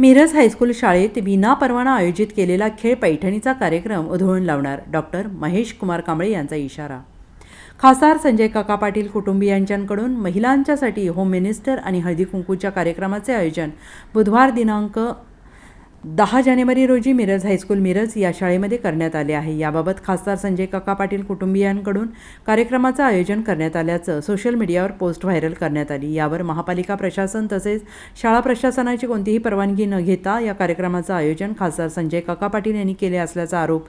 Miraj high school शाळेत विनापरवाना आयोजित केलेला खेळ पैठणीचा कार्यक्रम उधळून लावणार डॉक्टर महेश कुमार कांबळे यांचा इशारा. खासदार संजय काका पाटील कुटुंबियांच्याकडून महिलांच्यासाठी होम मिनिस्टर आणि हळदी कुंकूच्या कार्यक्रमाचे आयोजन बुधवार दिनांक दहा जानेवारी रोजी मिरज हायस्कूल मिरज या शाळेमध्ये करण्यात आले आहे. याबाबत खासदार संजय काका पाटील कुटुंबियांकडून कार्यक्रमाचं आयोजन करण्यात आल्याचं सोशल मीडियावर पोस्ट व्हायरल करण्यात आली. यावर महापालिका प्रशासन तसेच शाळा प्रशासनाची कोणतीही परवानगी न घेता या कार्यक्रमाचं आयोजन खासदार संजय काका पाटील यांनी केले असल्याचा आरोप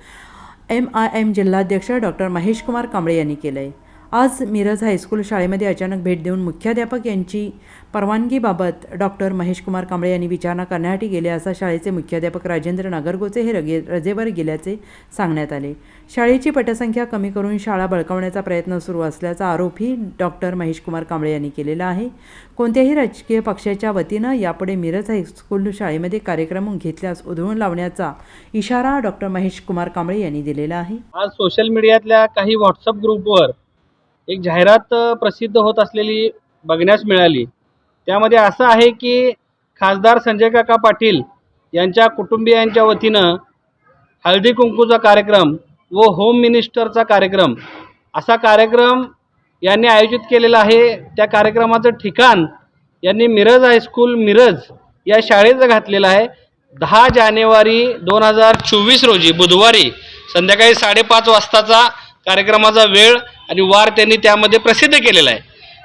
एम आय एम जिल्हाध्यक्ष डॉक्टर महेश कुमार कांबळे यांनी केलं आहे आज मिरज हायस्कूल शाळेमध्ये अचानक भेट देऊन मुख्याध्यापक यांची परवानगीबाबत डॉक्टर महेश कुमार कांबळे यांनी विचारणा करण्यासाठी गेले असा शाळेचे मुख्याध्यापक राजेंद्र नागरगोचे हे रगे रजेवर गेल्याचे सांगण्यात आले. शाळेची पटसंख्या कमी करून शाळा बळकावण्याचा प्रयत्न सुरू असल्याचा आरोपही डॉक्टर महेश कुमार कांबळे यांनी केलेला आहे. कोणत्याही राजकीय पक्षाच्या वतीनं यापुढे मिरज हायस्कूल शाळेमध्ये कार्यक्रम घेतल्यास उधळून लावण्याचा इशारा डॉक्टर महेश कुमार कांबळे यांनी दिलेला आहे. आज सोशल मीडियातल्या काही व्हॉट्सअप ग्रुपवर एक जाहिरात प्रसिद्ध होत असलेली बघण्यास मिळाली. त्यामध्ये असं आहे की खासदार संजय काका पाटील यांच्या कुटुंबियांच्या वतीनं हळदी कुंकूचा कार्यक्रम व होम मिनिस्टरचा कार्यक्रम असा कार्यक्रम यांनी आयोजित केलेला आहे. त्या कार्यक्रमाचं ठिकाण यांनी मिरज हायस्कूल मिरज या शाळेचं घातलेलं आहे. दहा जानेवारी दोन हजार चोवीस रोजी बुधवारी संध्याकाळी साडेपाच वाजताचा कार्यक्रमाचा वेळ आणि वार त्यांनी त्यामध्ये प्रसिद्ध केलेला आहे.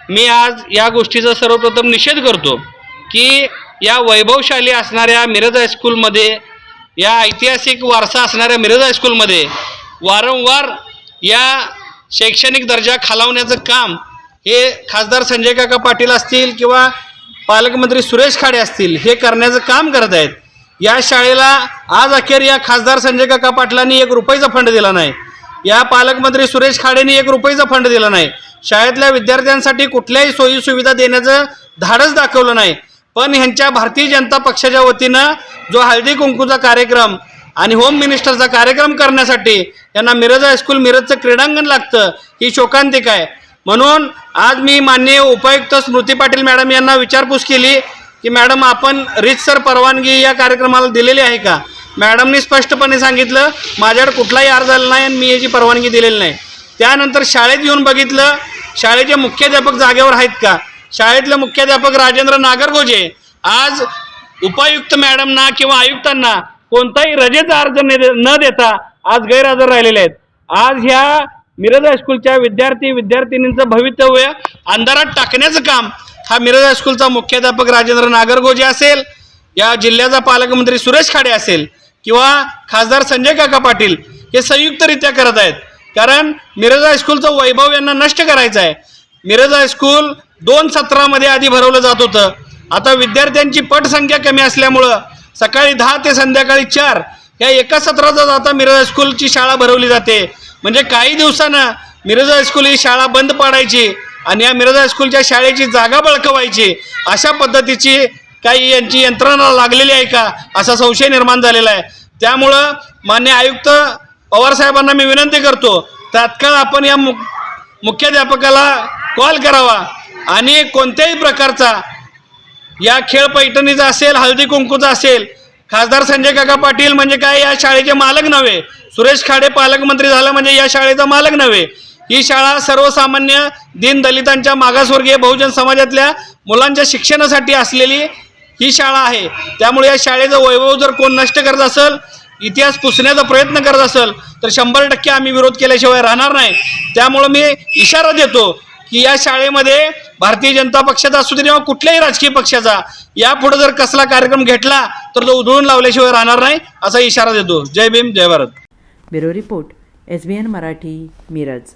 मी आज या गोष्टीचा सर्वप्रथम निषेध करतो की या वैभवशाली असणाऱ्या मिरज हायस्कूलमध्ये या ऐतिहासिक वारसा असणाऱ्या मिरज हायस्कूलमध्ये वारंवार या शैक्षणिक दर्जा खालावण्याचं काम हे खासदार संजय काका पाटील असतील किंवा पालकमंत्री सुरेश खाडे असतील हे करण्याचं काम करत आहेत. या शाळेला आज अखेर या खासदार संजय काका पाटलांनी एक रुपयाचा फंड दिला नाही. या पालकमंत्री सुरेश खाडेंनी एक रुपयाचा फंड दिला नाही. शाळेतल्या विद्यार्थ्यांसाठी कुठल्याही सोयी सुविधा देण्याचं धाडस दाखवलं नाही. पण ह्यांच्या भारतीय जनता पक्षाच्या वतीनं जो हळदी कुंकूचा कार्यक्रम आणि होम मिनिस्टरचा कार्यक्रम करण्यासाठी यांना मिरज हायस्कूल मिरजचं क्रीडांगण लागतं ही शोकांतिक आहे. म्हणून आज मी माननीय उपायुक्त स्मृती पाटील मॅडम यांना विचारपूस केली की मॅडम आपण रितसर परवानगी या कार्यक्रमाला दिलेली आहे का? मॅडमनी स्पष्टपणे सांगितलं माझ्याकडे कुठलाही अर्ज आला नाही आणि मी याची परवानगी दिलेली नाही. त्यानंतर शाळेत येऊन बघितलं शाळेचे मुख्याध्यापक जागेवर आहेत का? शाळेतले मुख्याध्यापक राजेंद्र नागरगोजे. आज उपायुक्त मॅडमना किंवा आयुक्तांना कोणताही रजेचा अर्ज न दे- न देता आज गैरहजर राहिलेले आहेत. आज ह्या मिरज हायस्कूलच्या विद्यार्थी विद्यार्थिनींचं भवितव्य अंधारात टाकण्याचं काम हा मिरज हायस्कूलचा मुख्याध्यापक राजेंद्र नागरगोजे असेल या जिल्ह्याचा पालकमंत्री सुरेश खाडे असेल. किंवा खासदार संजय काका पाटील हे संयुक्तरित्या करत आहेत. कारण मिरज हायस्कूलचं वैभव यांना नष्ट करायचं आहे. मिरज हायस्कूल दोन सत्रामध्ये आधी भरवलं जात होतं. आता विद्यार्थ्यांची पटसंख्या कमी असल्यामुळं सकाळी दहा ते संध्याकाळी चार या एका सत्राचा आता मिरज हायस्कूलची शाळा भरवली जाते. म्हणजे काही दिवसानं मिरज हायस्कूल ही शाळा बंद पाडायची आणि या मिरज हायस्कूलच्या शाळेची जागा बळकवायची अशा पद्धतीची काही यांची यंत्रणा लागलेली आहे का? असा संशय निर्माण झालेला आहे. त्यामुळं मान्य आयुक्त पवारसाहेबांना मी विनंती करतो तात्काळ आपण या मु मुख्याध्यापकाला कॉल करावा आणि कोणत्याही प्रकारचा या खेळ पैठणीचा असेल हळदी कुंकूचा असेल खासदार संजय काका पाटील म्हणजे काय या शाळेचे मालक नव्हे. सुरेश खाडे पालकमंत्री झाला म्हणजे या शाळेचा मालक नव्हे. ही शाळा सर्वसामान्य दीन दलितांच्या मागासवर्गीय बहुजन समाजातल्या मुलांच्या शिक्षणासाठी असलेली ही शाळा आहे. त्यामुळे या शाळेचं वैभव जर कोण नष्ट करत असेल इतिहास पुसण्याचा प्रयत्न करत असेल तर शंभर टक्के आम्ही विरोध केल्याशिवाय राहणार नाही. त्यामुळं मी इशारा देतो की या शाळेमध्ये भारतीय जनता पक्षाचा असू दे किंवा कुठल्याही राजकीय पक्षाचा यापुढे जर कसला कार्यक्रम घेतला तर तो उधळून लावल्याशिवाय राहणार नाही असा इशारा देतो. जय भीम जय Bharat. Bureau report S B N Marathi Miraj.